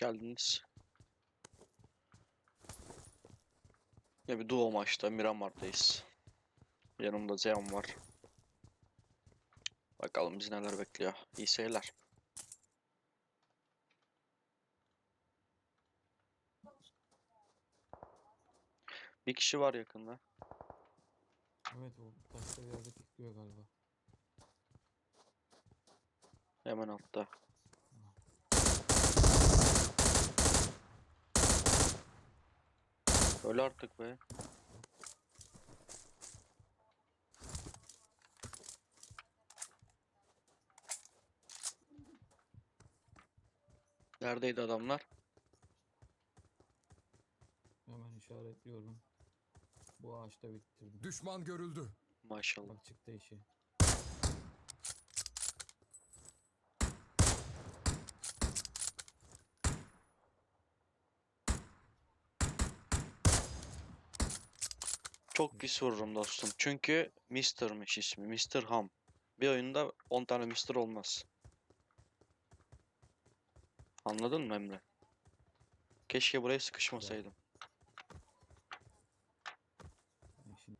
geldiniz. Ya bir duo maçta Miramar'dayız. Yanımda Zeon var. Bakalım bizi neler bekliyor. İyi seyirler. Bir kişi var yakında. Evet o taşta bir yerde pikliyor galiba. Hemen altta. Öyle artık be. Neredeydi adamlar? Hemen işaretliyorum. Bu ağaçta bitirdim. Düşman görüldü. Maşallah. Bak çıktı işi. Çok pis vururum dostum. Çünkü Mr'mış ismi. Mr. Ham. Bir oyunda 10 tane Mr. olmaz. Anladın mı Emre? Keşke buraya sıkışmasaydım. Şimdi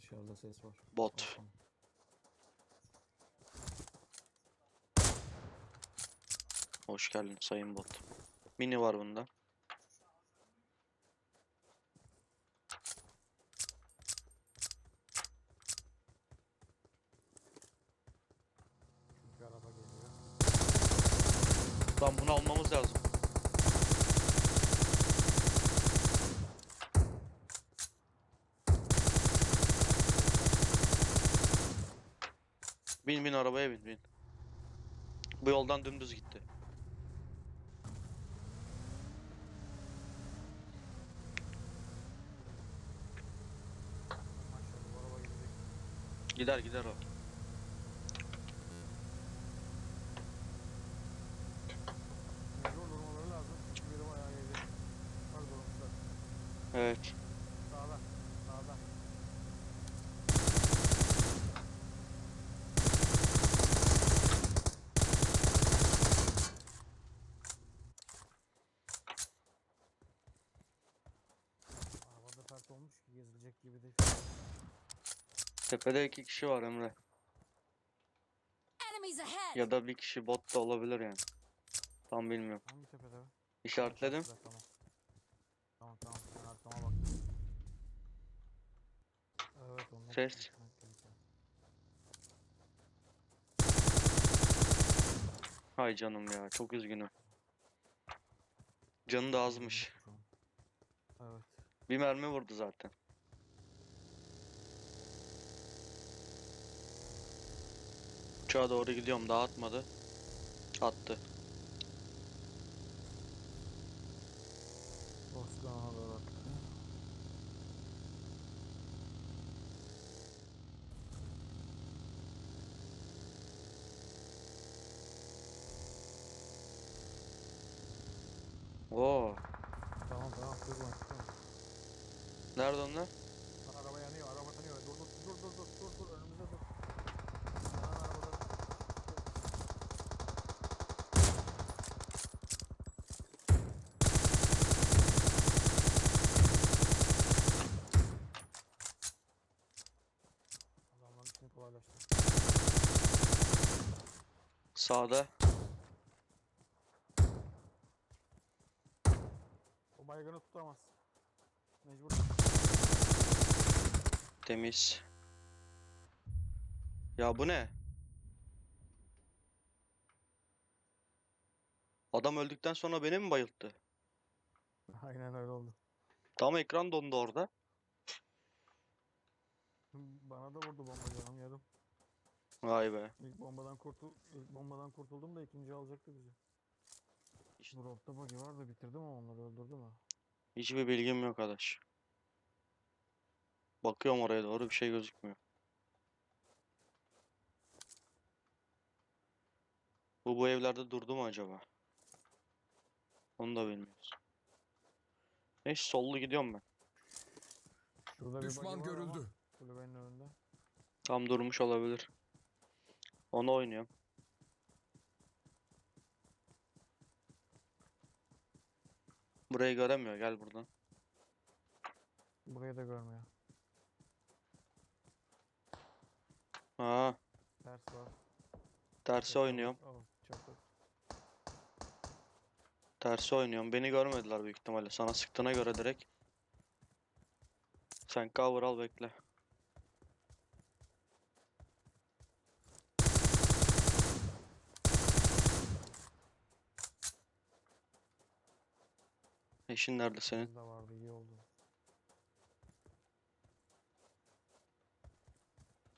dışarıda ses var. Bot. Hoş geldin sayın bot. Mini var bunda. Çünkü araba geliyor. Lan bunu almamız lazım. Bin bin arabaya bin bin. Bu yoldan dümdüz gitti. Gider gider o. Mecbur durmaları lazım. Çünkü biri bayağı yedi. Bak durmuşlar. Evet. Sağda. Sağda. Arabada pert olmuş ki gezilecek gibi değil. Tepede iki kişi var Emre. Ya da bir kişi bot da olabilir yani. Tam bilmiyorum. Hangi tepede? İşaretledim. Tamam. Tamam tamam. Ben arkama bak. Evet onlar. Ses. Hay canım ya çok üzgünüm. Canı da azmış. Evet. Bir mermi vurdu zaten. Uçağa doğru gidiyorum daha atmadı. Attı. Boskan'a doğru attı. Oo. Tamam. Tamam. Nerede onlar? Lan araba yanıyor, araba yanıyor. Dur dur dur dur dur dur dur önümüzde dur. Lan arabada. Adamların işini kolaylaştı. Sağda. O baygını tutamaz. Mecbur. Temiz. Ya bu ne? Adam öldükten sonra beni mi bayılttı? Aynen öyle oldu. Tam ekran dondu orada. Bana da vurdu bomba canım yarım. Vay be. İlk bombadan kurtul ilk bombadan kurtuldum da ikinci alacaktı bizi. İşte. Bu rotta bug'i var da bitirdim ama onları öldürdüm ha. Hiçbir bilgim yok arkadaş. Bakıyorum oraya doğru bir şey gözükmüyor. Bu bu evlerde durdu mu acaba? Onu da bilmiyoruz. Neyse sollu gidiyorum ben. Şurada bir Düşman görüldü. Kulübenin önünde. Tam durmuş olabilir. Onu oynuyorum. Burayı göremiyor. Gel buradan. Burayı da görmüyor. Ha, Ters var. tersi oynuyorum. Al, çatı. Tersi oynuyorum. Beni görmediler büyük ihtimalle. Sana sıktığına göre direkt. Sen cover al bekle. Eşin nerede senin? De vardı iyi oldu.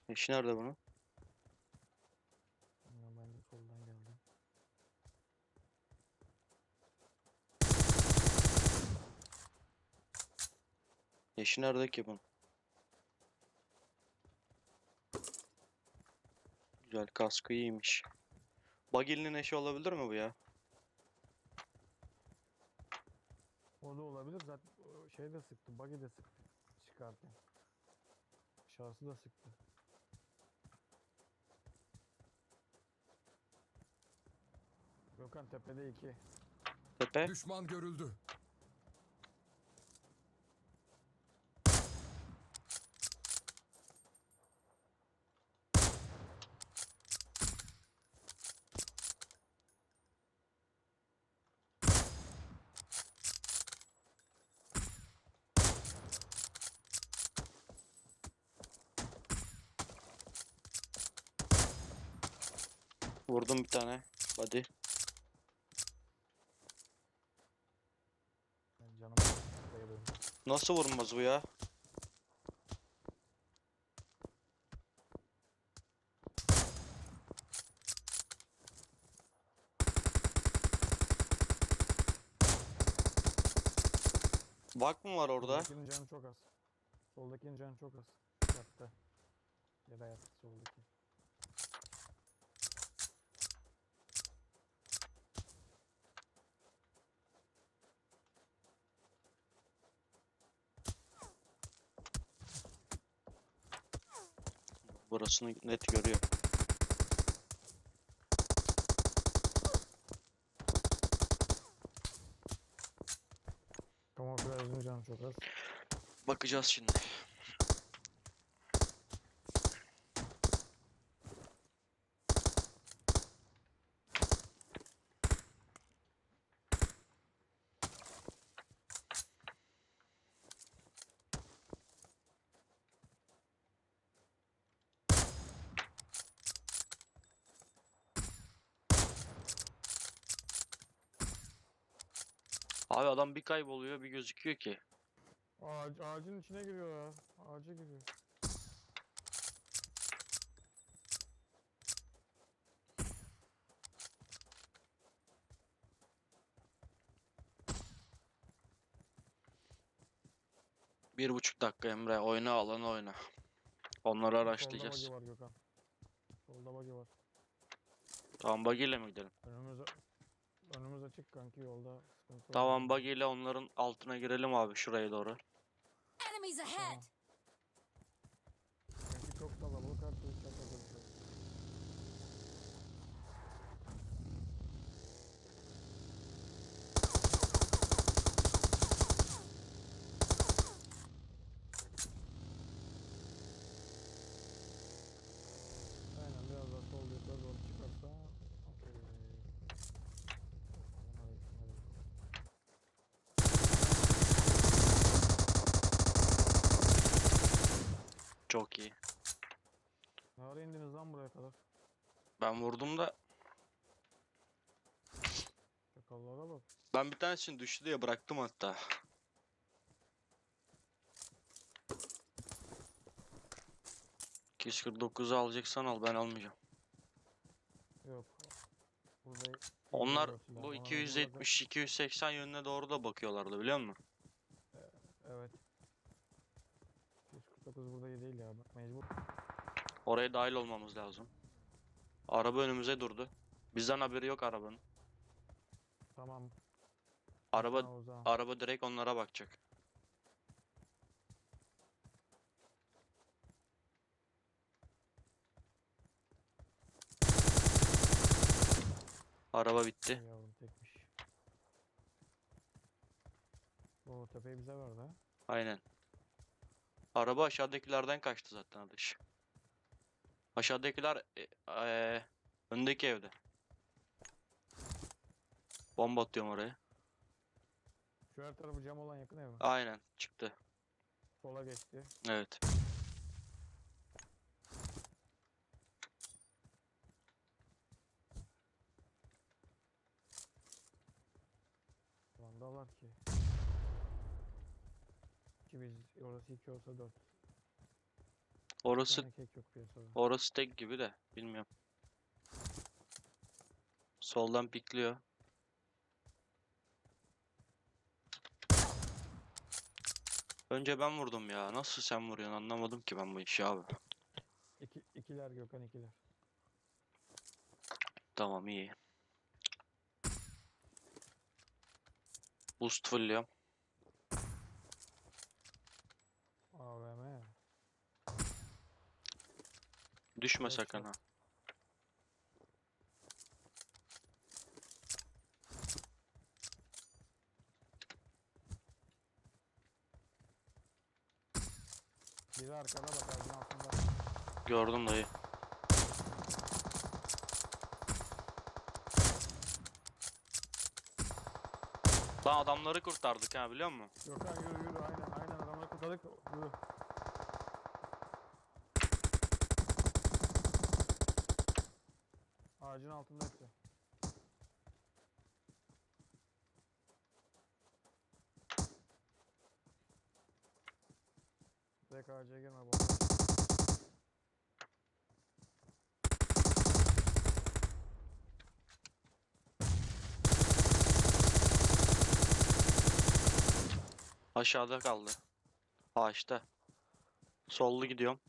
Eşi nerede bunun? Bilmiyorum, ben de soldan geldim. Eşi nerede ki bunun? Güzel kaskı iyiymiş. Bagil'in eşi olabilir mi bu ya? O da olabilir. Zaten o şey de sıktı. Buggy de sıktı. Çıkarken. Şahsı da sıktı. Gökhan tepede iki. Tepe. Düşman görüldü. Vurdum bir tane. Hadi. Ben canım. Nasıl vurmaz bu ya? Bak mı var orada? Soldakinin canı çok az. Soldakinin canı çok az. Yattı. Ya da yattı soldaki. Burasını net görüyor. Kamuflajın canı çok az. Bakacağız şimdi. Abi adam bir kayboluyor bir gözüküyor ki. Ağac, ağacın içine giriyor ya. Ağaca giriyor. Bir buçuk dakika Emre. Oyna alan oyna. Onları araştıracağız. Solda buggy var Gökhan. Solda buggy var. Tamam buggy ile mi gidelim? Önümüz, önümüz açık kanki yolda sıkıntı Tamam buggy ile onların altına girelim abi şuraya doğru. Enemies ahead! Çünkü çok kalabalık her Çok iyi. Ne ara indiniz lan buraya kadar? Ben vurdum da Çakallara bak. ben bir tanesini düştü diye bıraktım hatta. ...249'u alacaksan al ben almayacağım. Yok. Burada Onlar yok bu Ona 270-280 yönüne doğru da bakıyorlardı biliyor musun? Evet. 249 burada değil ya. Bak mecbur. Oraya dahil olmamız lazım. Araba önümüze durdu. Bizden haberi yok arabanın. Tamam. Araba uzağım. araba direkt onlara bakacak. Araba bitti. Yavrum tekmiş. O tepeyi bize verdi ha. Aynen. Araba aşağıdakilerden kaçtı zaten adaş. Aşağıdakiler e, eee, öndeki evde. Bomba atıyorum oraya. Şu her tarafı cam olan yakın ev mi? Aynen çıktı. Sola geçti. Evet. Vandalar ki. Biz orası iki olsa dört. Bir Orası yok piyasada. orası tek gibi de bilmiyorum. Soldan pikliyor. Önce ben vurdum ya. Nasıl sen vuruyorsun anlamadım ki ben bu işi abi. İki, ikiler Gökhan ikiler. Tamam iyi. Boost fullliyorum. AVM. Düşme Evet, sakın ha. Biri arkada bak ağacın altında. Gördüm dayı. Lan adamları kurtardık ha biliyor musun? Gökhan yürü yürü kurtardık yürü. Ağacın altında hepsi. Direkt ağaca girme bomba. Aşağıda kaldı. Ağaçta. Sollu gidiyorum.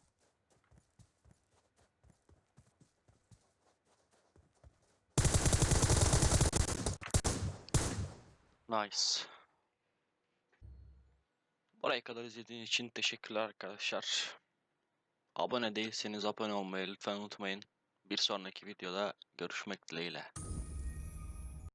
Nice. Buraya kadar izlediğiniz için teşekkürler arkadaşlar. Abone değilseniz abone olmayı lütfen unutmayın. Bir sonraki videoda görüşmek dileğiyle.